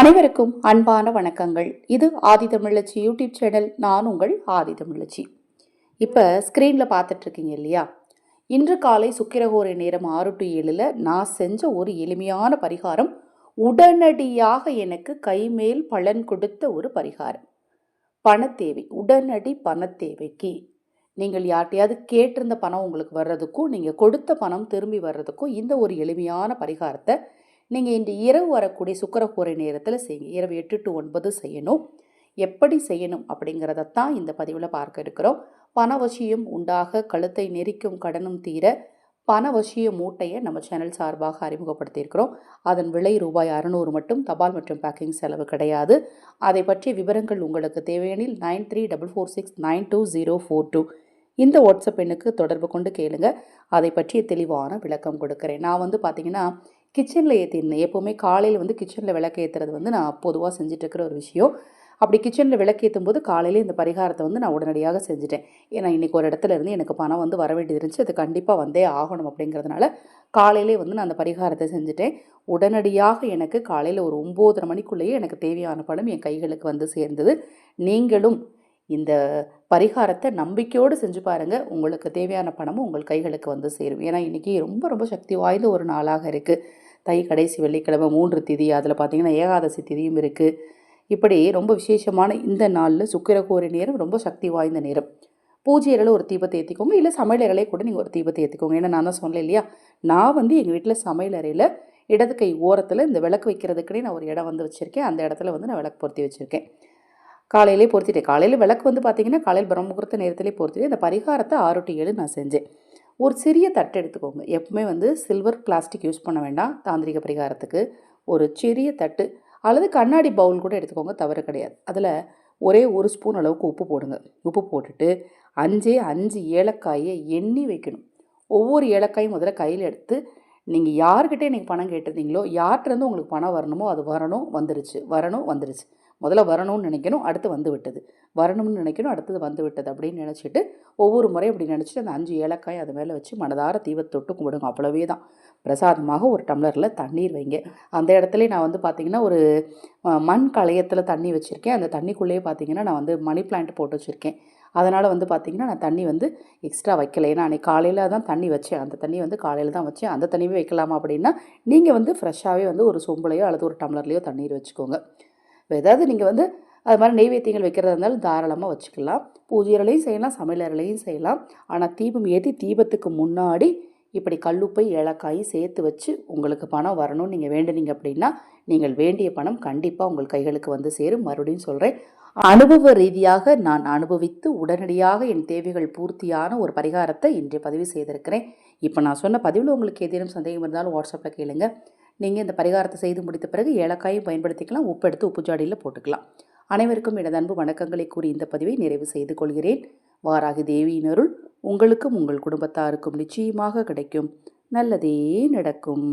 அனைவருக்கும் அன்பான வணக்கங்கள். இது ஆதி தமிழச்சி யூடியூப் சேனல். நான் உங்கள் ஆதி தமிழச்சி. இப்போ ஸ்க்ரீனில் பார்த்துட்ருக்கீங்க இல்லையா? இன்று காலை சுக்கிரகோரை நேரம் ஆறு டு ஏழில் நான் செஞ்ச ஒரு எளிமையான பரிகாரம் உடனடியாக எனக்கு கைமேல் பலன் கொடுத்த ஒரு பரிகாரம். பணத்தேவை. உடனடி பணத்தேவைக்கு. நீங்கள் யார்ட்டையாவது கேட்டிருந்த பணம் உங்களுக்கு வர்றதுக்கும் நீங்கள் கொடுத்த பணம் திரும்பி வர்றதுக்கும் இந்த ஒரு எளிமையான பரிகாரத்தை நீங்கள் இன்று இரவு வரக்கூடிய சுக்கரக்கூரை நேரத்தில் செய்யுங்க. இரவு எட்டு டு ஒன்பது செய்யணும். எப்படி செய்யணும் அப்படிங்கிறதத்தான் இந்த பதிவில் பார்க்க இருக்கிறோம். பணவசியம் உண்டாக கழுத்தை நெரிக்கும் கடனும் தீர பணவசிய மூட்டையை நம்ம சேனல் சார்பாக அறிமுகப்படுத்தியிருக்கிறோம். அதன் விலை ரூபாய் அறநூறு மட்டும். தபால் மற்றும் பேக்கிங் செலவு கிடையாது. அதை பற்றிய விவரங்கள் உங்களுக்கு தேவையெனில் nine three double four six nine two zero four two. இந்த வாட்ஸ்அப் எண்ணுக்கு தொடர்பு கொண்டு கேளுங்க. அதை பற்றிய தெளிவான விளக்கம் கொடுக்குறேன். நான் வந்து பார்த்தீங்கன்னா கிச்சனில் ஏற்றிருந்தேன் எப்போவுமே காலையில் வந்து கிச்சனில் விளக்கு ஏற்றுறது வந்து நான் பொதுவாக செஞ்சிட்ருக்கிற ஒரு விஷயம். அப்படி கிச்சனில் விளக்கேற்றும் போது காலையில் இந்த பரிகாரத்தை வந்து நான் உடனடியாக செஞ்சுட்டேன். ஏன்னா இன்றைக்கி ஒரு இடத்துல இருந்து எனக்கு பணம் வந்து வர வேண்டியது இருந்துச்சு. அது கண்டிப்பாக வந்தே ஆகணும் அப்படிங்கிறதுனால காலையிலே வந்து நான் அந்த பரிகாரத்தை செஞ்சுட்டேன். உடனடியாக எனக்கு காலையில் ஒரு ஒம்போதரை மணிக்குள்ளேயே எனக்கு தேவையான பணம் என் கைகளுக்கு வந்து சேர்ந்தது. நீங்களும் இந்த பரிகாரத்தை நம்பிக்கையோடு செஞ்சு பாருங்கள் உங்களுக்கு தேவையான பணமும் உங்கள் கைகளுக்கு வந்து சேரும். ஏன்னா இன்றைக்கி ரொம்ப ரொம்ப சக்தி வாய்ந்த ஒரு நாளாக இருக்குது தை கடைசி வெள்ளிக்கிழமை மூன்று திதி. அதில் பார்த்திங்கன்னா ஏகாதசி திதியும் இருக்குது இப்படி ரொம்ப விசேஷமான இந்த நாளில் சுக்கிரகோரி நேரம் ரொம்ப சக்தி வாய்ந்த நேரம். பூஜை ஒரு தீபத்தை ஏற்றிக்கோங்க இல்லை சமையலறையிலே கூட நீங்கள் ஒரு தீபத்தை ஏற்றிக்கோங்க ஏன்னா நான் தான் சொன்னேன் இல்லையா? நான் வந்து எங்கள் வீட்டில் சமையலறையில் இடது கை ஓரத்தில் இந்த விளக்கு வைக்கிறதுக்குனே நான் ஒரு இடம் வந்து வச்சுருக்கேன். அந்த இடத்துல வந்து நான் விளக்கு பொருத்தி வச்சுருக்கேன். காலையிலே பொருத்திட்டேன் காலையில் விளக்கு வந்து பார்த்திங்கன்னா காலையில் பிரம்மகுரத்த நேரத்திலே பொருத்திட்டு இந்த பரிகாரத்தை ஆறு டு ஏழு நான் செஞ்சேன். ஒரு சிறிய தட்டு எடுத்துக்கோங்க. எப்பவுமே வந்து சில்வர் பிளாஸ்டிக் யூஸ் பண்ண வேண்டாம். தாந்திரிக பரிகாரத்துக்கு ஒரு சிறிய தட்டு அல்லது கண்ணாடி பவுல் கூட எடுத்துக்கோங்க. தவறு கிடையாது. அதில் ஒரே ஒரு ஸ்பூன் அளவுக்கு உப்பு போடுங்க. உப்பு போட்டுட்டு அஞ்சே அஞ்சு ஏலக்காயை எண்ணி வைக்கணும். ஒவ்வொரு ஏலக்காயும் முதல்ல கையில் எடுத்து நீங்கள் யார்கிட்ட நீங்கள் பணம் கேட்டிருந்தீங்களோ யார்கிட்டருந்து உங்களுக்கு பணம் வரணுமோ அது வரணும் வந்துருச்சு. வரணும் வந்துருச்சு. முதல்ல வரணும்னு நினைக்கணும் அடுத்து வந்து விட்டது. வரணும்னு நினைக்கணும் அடுத்தது வந்து விட்டது அப்படின்னு நினச்சிட்டு ஒவ்வொரு முறையும் அப்படி நினச்சிட்டு அந்த அஞ்சு ஏலக்காய் அது மேலே வச்சு மனதார தீபத்தை தொட்டு கும்பிடுங்க. அவ்வளவே தான். பிரசாதமாக ஒரு டம்ளரில் தண்ணீர் வைங்க. அந்த இடத்துல நான் வந்து பார்த்திங்கன்னா ஒரு மண் களையத்தில் தண்ணி வச்சுருக்கேன். அந்த தண்ணிக்குள்ளேயே பார்த்திங்கன்னா நான் வந்து மணி பிளான்ட் போட்டு வச்சுருக்கேன். அதனால் வந்து பார்த்திங்கன்னா நான் தண்ணி வந்து எக்ஸ்ட்ரா வைக்கல. ஏன்னா அன்றைக்கி காலையில் தான் தண்ணி வச்சேன். அந்த தண்ணி வந்து காலையில் தான் வச்சேன். அந்த தண்ணியே வைக்கலாமா அப்படின்னா நீங்கள் வந்து ஃப்ரெஷ்ஷாகவே வந்து ஒரு சொம்புலையோ அல்லது ஒரு டம்ளர்லேயோ தண்ணீர் வச்சுக்கோங்க. ஏதாவது நீங்கள் வந்து அது மாதிரி நெய்வேத்தியங்கள் வைக்கிறதா இருந்தாலும் தாராளமாக வச்சுக்கலாம். பூஜைகளையும் செய்யலாம் சமையலறையிலையும் செய்யலாம். ஆனால் தீபம் ஏற்றி தீபத்துக்கு முன்னாடி இப்படி கல்லுப்பை ஏலக்காய் சேர்த்து வச்சு உங்களுக்கு பணம் வரணும்னு நீங்கள் வேண்டுனீங்க அப்படின்னா நீங்கள் வேண்டிய பணம் கண்டிப்பாக உங்கள் கைகளுக்கு வந்து சேரும். மறுபடியும் சொல்கிறேன் அனுபவ ரீதியாக நான் அனுபவித்து உடனடியாக என் தேவைகள் பூர்த்தியான ஒரு பரிகாரத்தை இன்றைய பதிவு செய்திருக்கிறேன். இப்போ நான் சொன்ன பதிவில் உங்களுக்கு ஏதேனும் சந்தேகம் இருந்தாலும் வாட்ஸ்அப்பில் கேளுங்கள் நீங்கள் இந்த பரிகாரத்தை செய்து முடித்த பிறகு ஏலக்காயும் பயன்படுத்திக்கலாம். உப்பு எடுத்து உப்பு ஜாடியில் போட்டுக்கலாம். அனைவருக்கும் எனது அன்பு வணக்கங்களை கூறி இந்த பதிவை நிறைவு செய்து கொள்கிறேன். வாராகி தேவியினருள் உங்களுக்கும் உங்கள் குடும்பத்தாருக்கும் நிச்சயமாக கிடைக்கும். நல்லதே நடக்கும்.